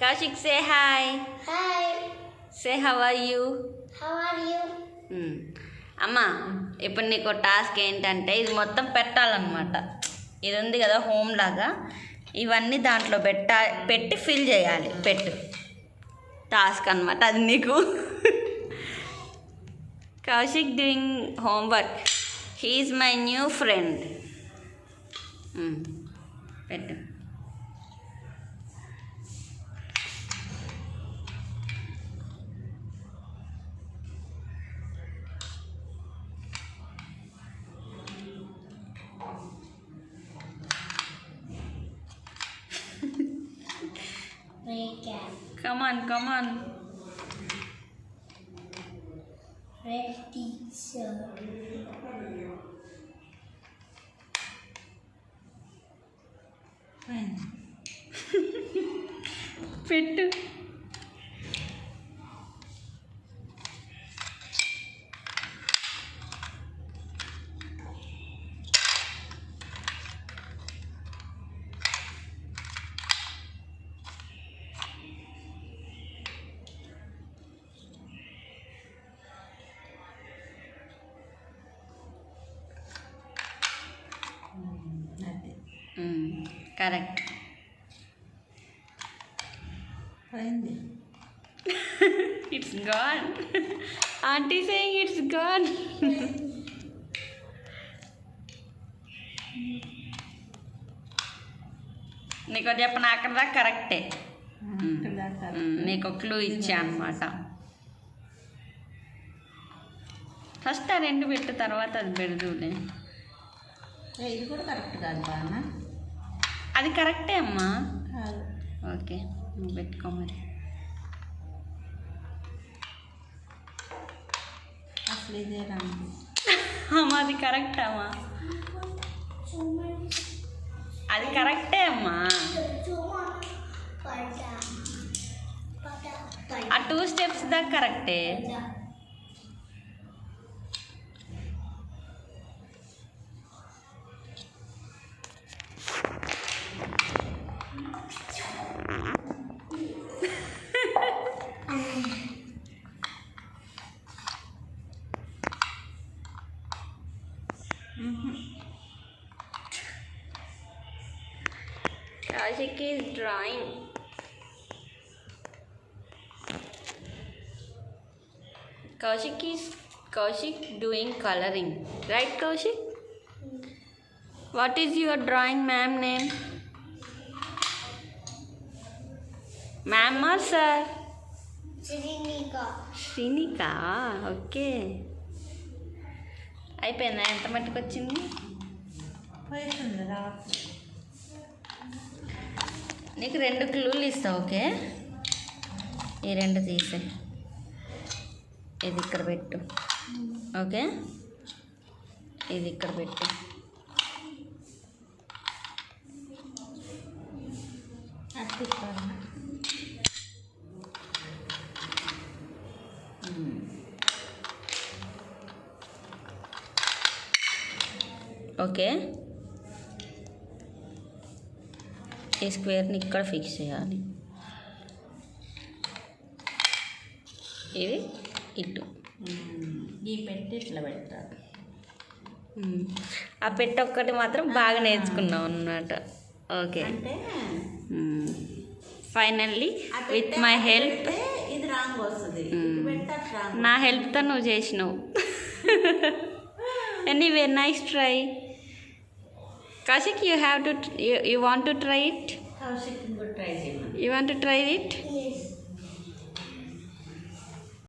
Kaushik say hi Hi, say how are you how are you? అమ్మా ఇప్పుడు నీకు task ఏంటంటే ఇది మొత్తం పెట్టాలన్నమాట. ఇది ఉంది కదా హోమ్ లాగా. ఇవన్నీ దాంట్లో పెట్టా పెట్టి ఫిల్ చేయాలి. పెట్టు. టాస్క్ అనమాట అది నీకు. Kaushik doing homework he's my new friend పెట్టు. Come on, come on. Red teacher. When? Fit. Correct. పోయింది it's gone aunty saying it's gone నీకు చెప్పిన అక్కడ దాకా కరెక్టే నీకు క్లూ ఇచ్చా అనమాట ఫస్ట్ ఆ రెండు పెట్టు తర్వాత అది పెడదులే. ఏ, ఇది కూడా కరెక్ట్ కాదు బాగా అది కరెక్టే అమ్మా. ఓకే నువ్వు పెట్టుకో మరి. అసలు ఇదే రంగు. అమ్మా అది కరెక్ట్ అమ్మా. అది కరెక్టే అమ్మా. ఆ టూ స్టెప్స్ దాకా కరెక్టే. Kashik is drawing. Kaushik is Kaushik doing coloring. Right, Kaushik? What is your drawing ma'am name? Ma'am or sir? Srinika. Srinika okay అయిపోయిందా ఎంత మట్టుకు వచ్చింది పోతుంది రావట్లేదు నీకు రెండు క్లూలు ఇస్తా ఓకే? ఈ రెండు తీసే. ఇది ఇక్కడ పెట్టు ఓకే? ఇది ఇక్కడ పెట్టు. ఓకే? ఈ స్క్వేర్ని ఇక్కడ ఫిక్స్ చేయాలి. ఇది ఇటు. ఈ పెట్టి ఇట్లా మ్మ్. ఆ పెట్టె ఒక్కటి మాత్రం బాగా నేర్చుకున్నాం అన్నమాట. Okay. Finally with my help. ఇది రాంగ్ వస్తుంది. నా హెల్ప్తో నువ్వు చేసినావు. Anyway nice try Kaushik, you have to, you, you want to try it? I want to try it. You want to try it? Yeah.